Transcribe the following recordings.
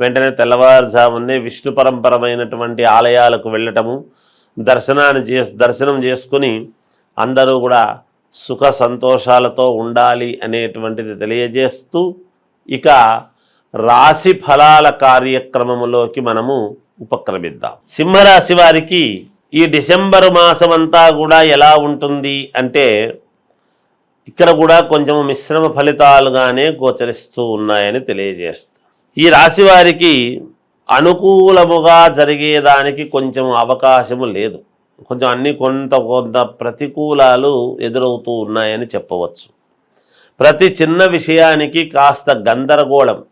వెంటనే తెల్లవారుజామునే విష్ణు పరంపరమైనటువంటి ఆలయాలకు వెళ్ళటము దర్శనాన్ని చే దర్శనం చేసుకుని అందరూ కూడా సుఖ సంతోషాలతో ఉండాలి అనేటువంటిది తెలియజేస్తూ ఇక రాశి ఫలాల కార్యక్రమములోకి మనము ఉపక్రమిద్దాం. సింహరాశి వారికి ఈ డిసెంబర్ మాసం అంతా కూడా ఎలా ఉంటుంది అంటే ఇక్కడ కూడా కొంచెం మిశ్రమ ఫలితాలుగానే గోచరిస్తూ ఉన్నాయని తెలియజేస్తా. ఈ రాశి వారికి అనుకూలముగా జరిగేదానికి కొంచెం అవకాశము లేదు. కొంచెం అన్ని కొంత కొంత ప్రతికూలాలు ఎదురవుతూ ఉన్నాయని చెప్పవచ్చు. ప్రతి చిన్న విషయానికి కాస్త గందరగోళం.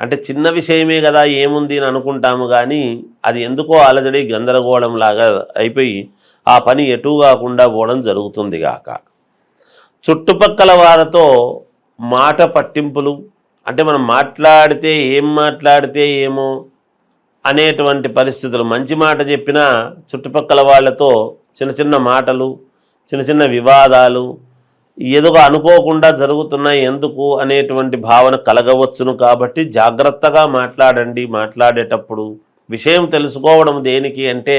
అంటే చిన్న విషయమే కదా ఏముంది అని అనుకుంటాము కానీ అది ఎందుకో అలజడి గందరగోళం లాగా అయిపోయి ఆ పని ఎటు కాకుండా పోవడం జరుగుతుంది గాక. చుట్టుపక్కల వారితో మాట పట్టింపులు అంటే మనం మాట్లాడితే ఏం మాట్లాడితే ఏమో అనేటువంటి పరిస్థితులు. మంచి మాట చెప్పినా చుట్టుపక్కల వాళ్ళతో చిన్న చిన్న మాటలు చిన్న చిన్న వివాదాలు ఏదో అనుకోకుండా జరుగుతున్నాయి ఎందుకు అనేటువంటి భావన కలగవచ్చును కాబట్టి జాగ్రత్తగా మాట్లాడండి. మాట్లాడేటప్పుడు విషయం తెలుసుకోవడం దేనికి అంటే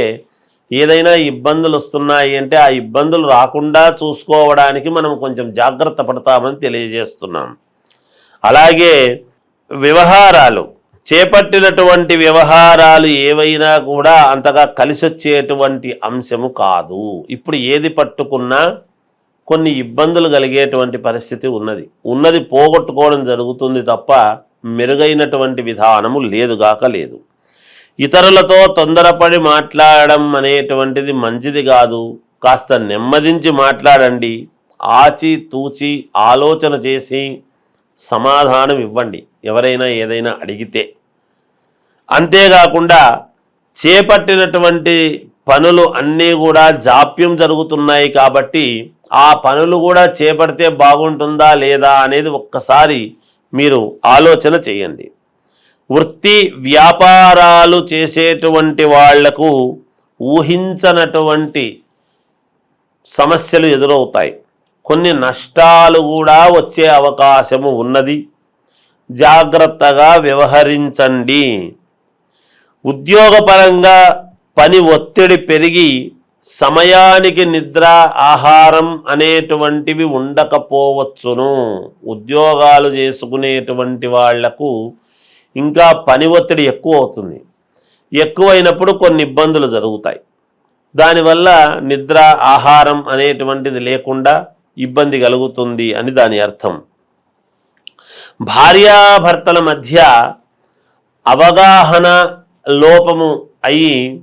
ఏదైనా ఇబ్బందులు వస్తున్నాయి అంటే ఆ ఇబ్బందులు రాకుండా చూసుకోవడానికి మనం కొంచెం జాగ్రత్త పడతామని తెలియజేస్తున్నాం. అలాగే వ్యవహారాలు చేపట్టినటువంటి వ్యవహారాలు ఏవైనా కూడా అంతగా కలిసొచ్చేటువంటి అంశము కాదు. ఇప్పుడు ఏది పట్టుకున్నా కొన్ని ఇబ్బందులు కలిగేటువంటి పరిస్థితి ఉన్నది. ఉన్నది పోగొట్టుకోవడం జరుగుతుంది తప్ప మెరుగైనటువంటి విధానము లేదుగాక లేదు. ఇతరులతో తొందరపడి మాట్లాడడం అనేటువంటిది మంచిది కాదు. కాస్త నెమ్మదించి మాట్లాడండి. ఆచి తూచి ఆలోచన చేసి సమాధానం ఇవ్వండి ఎవరైనా ఏదైనా అడిగితే. అంతేకాకుండా చేపట్టినటువంటి పనులు అన్నీ కూడా జాప్యం జరుగుతున్నాయి కాబట్టి ఆ పనులు కూడా చేపడితే బాగుంటుందా లేదా అనేది ఒక్కసారి మీరు ఆలోచన చేయండి. వృత్తి వ్యాపారాలు చేసేటువంటి వాళ్ళకు ఊహించనటువంటి సమస్యలు ఎదురవుతాయి. కొన్ని నష్టాలు కూడా వచ్చే అవకాశము ఉన్నది. జాగ్రత్తగా వ్యవహరించండి. ఉద్యోగపరంగా పని ఒత్తిడి పెరిగి సమయానికి నిద్ర ఆహారం అనేటువంటివి ఉండకపోవచ్చును. ఉద్యోగాలు చేసుకునేటువంటి వాళ్ళకు ఇంకా పని ఒత్తిడి ఎక్కువ అవుతుంది. ఎక్కువైనప్పుడు కొన్ని ఇబ్బందులు జరుగుతాయి. దానివల్ల నిద్ర ఆహారం అనేటువంటిది లేకుండా ఇబ్బంది కలుగుతుంది అని దాని అర్థం. భార్యాభర్తల మధ్య అవగాహన లోపము అయి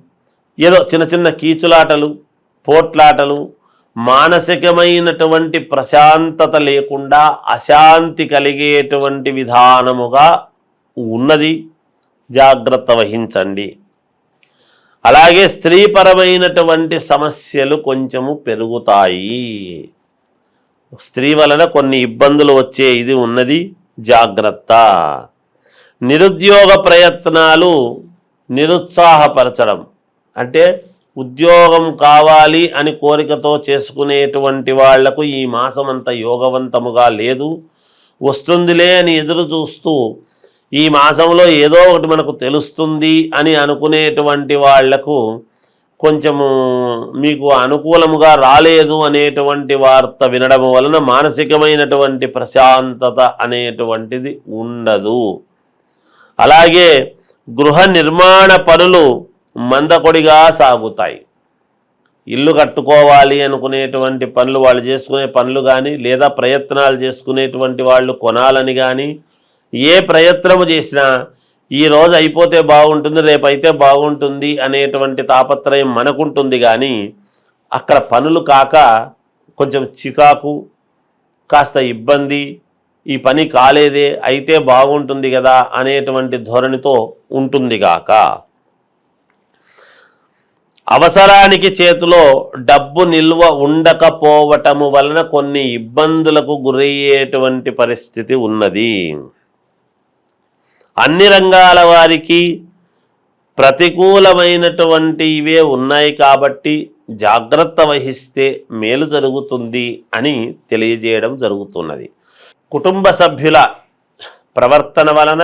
ఏదో చిన్న చిన్న కీచులాటలు పోట్లాటలు మానసికమైనటువంటి ప్రశాంతత లేకుండా అశాంతి కలిగేటువంటి విధానముగా ఉన్నది. జాగ్రత్త వహించండి. అలాగే స్త్రీపరమైనటువంటి సమస్యలు కొంచెము పెరుగుతాయి. స్త్రీ వలన కొన్ని ఇబ్బందులు వచ్చే ఇది ఉన్నది జాగ్రత్త. నిరుద్యోగ ప్రయత్నాలు నిరుత్సాహపరచడం. అంటే ఉద్యోగం కావాలి అని కోరికతో చేసుకునేటువంటి వాళ్ళకు ఈ మాసం అంత యోగవంతముగా లేదు. వస్తుందిలే అని ఎదురు చూస్తూ ఈ మాసంలో ఏదో ఒకటి మనకు తెలుస్తుంది అని అనుకునేటువంటి వాళ్ళకు కొంచెము మీకు అనుకూలముగా రాలేదు అనేటువంటి వార్త వినడం వలన మానసికమైనటువంటి ప్రశాంతత అనేటువంటిది ఉండదు. అలాగే గృహ నిర్మాణ పనులు మందకొడిగా సాగుతాయి. ఇల్లు కట్టుకోవాలి అనుకునేటువంటి పనులు వాళ్ళు చేసుకునే పనులు కానీ లేదా ప్రయత్నాలు చేసుకునేటువంటి వాళ్ళు కొనాలని కానీ ఏ ప్రయత్నము చేసినా ఈ రోజు అయిపోతే బాగుంటుంది రేపు అయితే బాగుంటుంది అనేటువంటి తాపత్రయం మనకుంటుంది కానీ అక్కడ పనులు కాక కొంచెం చికాకు కాస్త ఇబ్బంది ఈ పని కాలేదే అయితే బాగుంటుంది కదా అనేటువంటి ధోరణితో ఉంటుంది గాక. అవసరానికి చేతిలో డబ్బు నిల్వ ఉండకపోవటము వలన కొన్ని ఇబ్బందులకు గురయ్యేటువంటి పరిస్థితి ఉన్నది. అన్ని రంగాల వారికి ప్రతికూలమైనటువంటి ఇవే ఉన్నాయి కాబట్టి జాగ్రత్త వహిస్తే మేలు జరుగుతుంది అని తెలియజేయడం జరుగుతున్నది. కుటుంబ సభ్యుల ప్రవర్తన వలన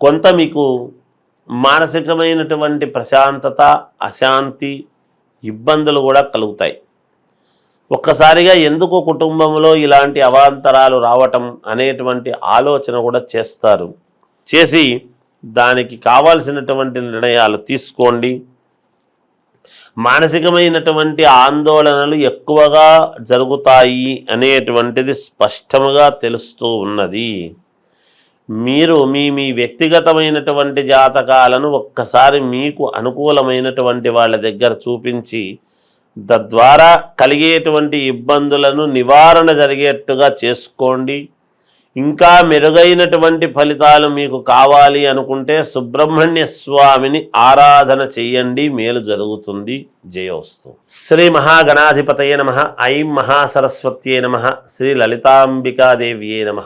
కొంత మీకు మానసికమైనటువంటి ప్రశాంతత అశాంతి ఇబ్బందులు కూడా కలుగుతాయి. ఒక్కసారిగా ఎందుకు కుటుంబంలో ఇలాంటి అవాంతరాలు రావటం అనేటువంటి ఆలోచన కూడా చేస్తారు. చేసి దానికి కావాల్సినటువంటి నిర్ణయాలు తీసుకోండి. మానసికమైనటువంటి ఆందోళనలు ఎక్కువగా జరుగుతాయి అనేటువంటిది స్పష్టముగా తెలుస్తూ ఉన్నది. మీరు మీ మీ వ్యక్తిగతమైనటువంటి జాతకాలను ఒక్కసారి మీకు అనుకూలమైనటువంటి వాళ్ళ దగ్గర చూపించి తద్వారా కలిగేటువంటి ఇబ్బందులను నివారణ జరిగేట్టుగా చేసుకోండి. ఇంకా మెరుగైనటువంటి ఫలితాలు మీకు కావాలి అనుకుంటే సుబ్రహ్మణ్య స్వామిని ఆరాధన చెయ్యండి మేలు జరుగుతుంది. జయోస్తు. శ్రీ మహాగణాధిపతయ నమ. ఐం మహాసరస్వత్యే నమ. శ్రీ లలితాంబికాదేవియే నమ.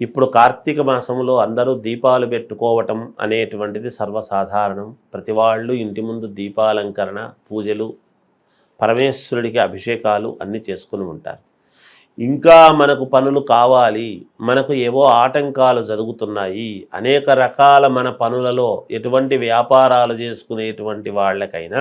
ఇప్పుడు కార్తీక మాసంలో అందరూ దీపాలు పెట్టుకోవటం అనేటువంటిది సర్వసాధారణం. ప్రతి వాళ్ళు ఇంటి ముందు దీపాలంకరణ పూజలు పరమేశ్వరుడికి అభిషేకాలు అన్నీ చేసుకుని ఉంటారు. ఇంకా మనకు పనులు కావాలి మనకు ఏవో ఆటంకాలు జరుగుతున్నాయి అనేక రకాల మన పనులలో ఎటువంటి వ్యాపారాలు చేసుకునేటువంటి వాళ్ళకైనా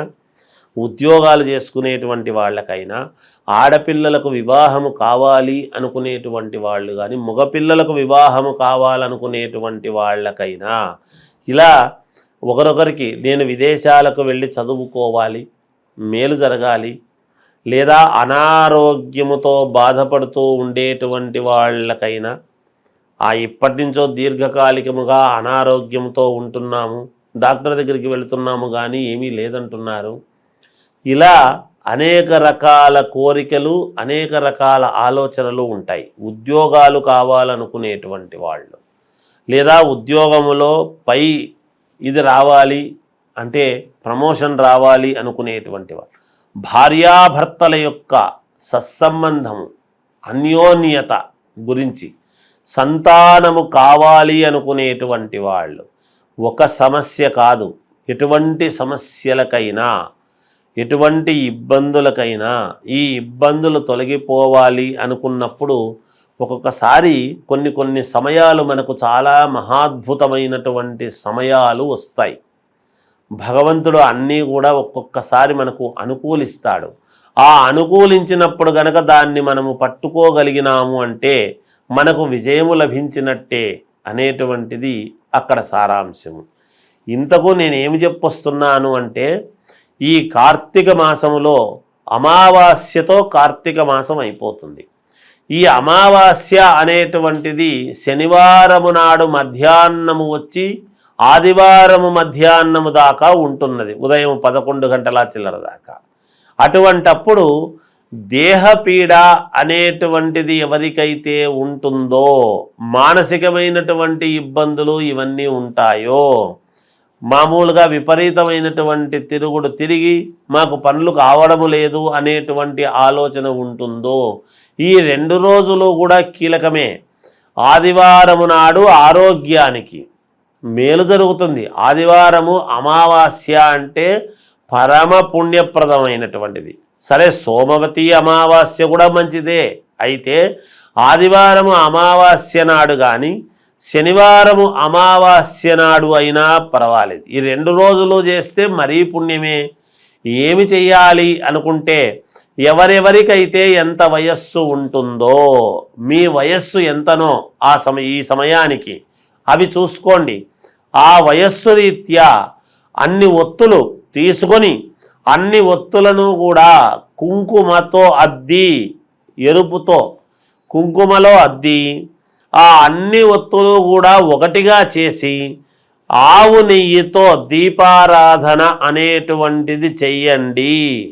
ఉద్యోగాలు చేసుకునేటువంటి వాళ్ళకైనా ఆడపిల్లలకు వివాహము కావాలి అనుకునేటువంటి వాళ్ళు కానీ మగపిల్లలకు వివాహము కావాలనుకునేటువంటి వాళ్ళకైనా ఇలా ఒకరొకరికి నేను విదేశాలకు వెళ్ళి చదువుకోవాలి మేలు జరగాలి. లేదా అనారోగ్యముతో బాధపడుతూ ఉండేటువంటి వాళ్ళకైనా ఆ ఇప్పటి నుంచో దీర్ఘకాలికముగా అనారోగ్యంతో ఉంటున్నాము డాక్టర్ దగ్గరికి వెళుతున్నాము కానీ ఏమీ లేదంటున్నారు. ఇలా అనేక రకాల కోరికలు అనేక రకాల ఆలోచనలు ఉంటాయి. ఉద్యోగాలు కావాలనుకునేటువంటి వాళ్ళు. లేదా ఉద్యోగములో పై ఇది రావాలి అంటే ప్రమోషన్ రావాలి అనుకునేటువంటి వారు భార్యాభర్తల యొక్క సత్సంబంధము అన్యోన్యత గురించి సంతానము కావాలి అనుకునేటువంటి వాళ్ళు ఒక సమస్య కాదు. ఎటువంటి సమస్యలకైనా ఎటువంటి ఇబ్బందులకైనా ఈ ఇబ్బందులు తొలగిపోవాలి అనుకున్నప్పుడు ఒక్కొక్కసారి కొన్ని కొన్ని సమయాలు మనకు చాలా మహాద్భుతమైనటువంటి సమయాలు వస్తాయి. భగవంతుడు అన్నీ కూడా ఒక్కొక్కసారి మనకు అనుకూలిస్తాడు. ఆ అనుకూలించినప్పుడు గనక దాన్ని మనము పట్టుకోగలిగినాము అంటే మనకు విజయము లభించినట్టే అనేటువంటిది అక్కడ సారాంశము. ఇంతకు నేనేమి చెప్పొస్తున్నాను అంటే ఈ కార్తీక మాసములో అమావాస్యతో కార్తీక మాసం అయిపోతుంది. ఈ అమావాస్య అనేటువంటిది శనివారము నాడు మధ్యాహ్నము వచ్చి ఆదివారము మధ్యాహ్నము దాకా ఉంటున్నది. ఉదయం పదకొండు గంటల చిల్లర దాకా. అటువంటప్పుడు దేహపీడ అనేటువంటిది ఎవరికైతే ఉంటుందో మానసికమైనటువంటి ఇబ్బందులు ఇవన్నీ ఉంటాయో మామూలుగా విపరీతమైనటువంటి తిరుగుడు తిరిగి మాకు పనులు కావడము లేదు అనేటువంటి ఆలోచన ఉంటుందో ఈ రెండు రోజులు కూడా కీలకమే. ఆదివారము నాడు ఆరోగ్యానికి మేలు జరుగుతుంది. ఆదివారము అమావాస్య అంటే పరమ పుణ్యప్రదమైనటువంటిది. సరే సోమవతి అమావాస్య కూడా మంచిదే. అయితే ఆదివారము అమావాస్య నాడు కానీ శనివారము అమావాస్య నాడు అయినా పర్వాలేదు. ఈ రెండు రోజులు చేస్తే మరీ పుణ్యమే. ఏమి చెయ్యాలి అనుకుంటే ఎవరెవరికైతే ఎంత వయస్సు ఉంటుందో మీ వయస్సు ఎంతనో ఆ సమ ఈ సమయానికి అవి చూసుకోండి. ఆ వయస్సు రీత్యా అన్ని ఒత్తులు తీసుకొని అన్ని ఒత్తులను కూడా కుంకుమతో అద్ది ఎరుపుతో కుంకుమలో అద్ది ఆ అన్ని ఒత్తులు కూడా ఒకటిగా చేసి ఆవు నెయ్యితో దీపారాధన అనేటువంటిది చెయ్యండి.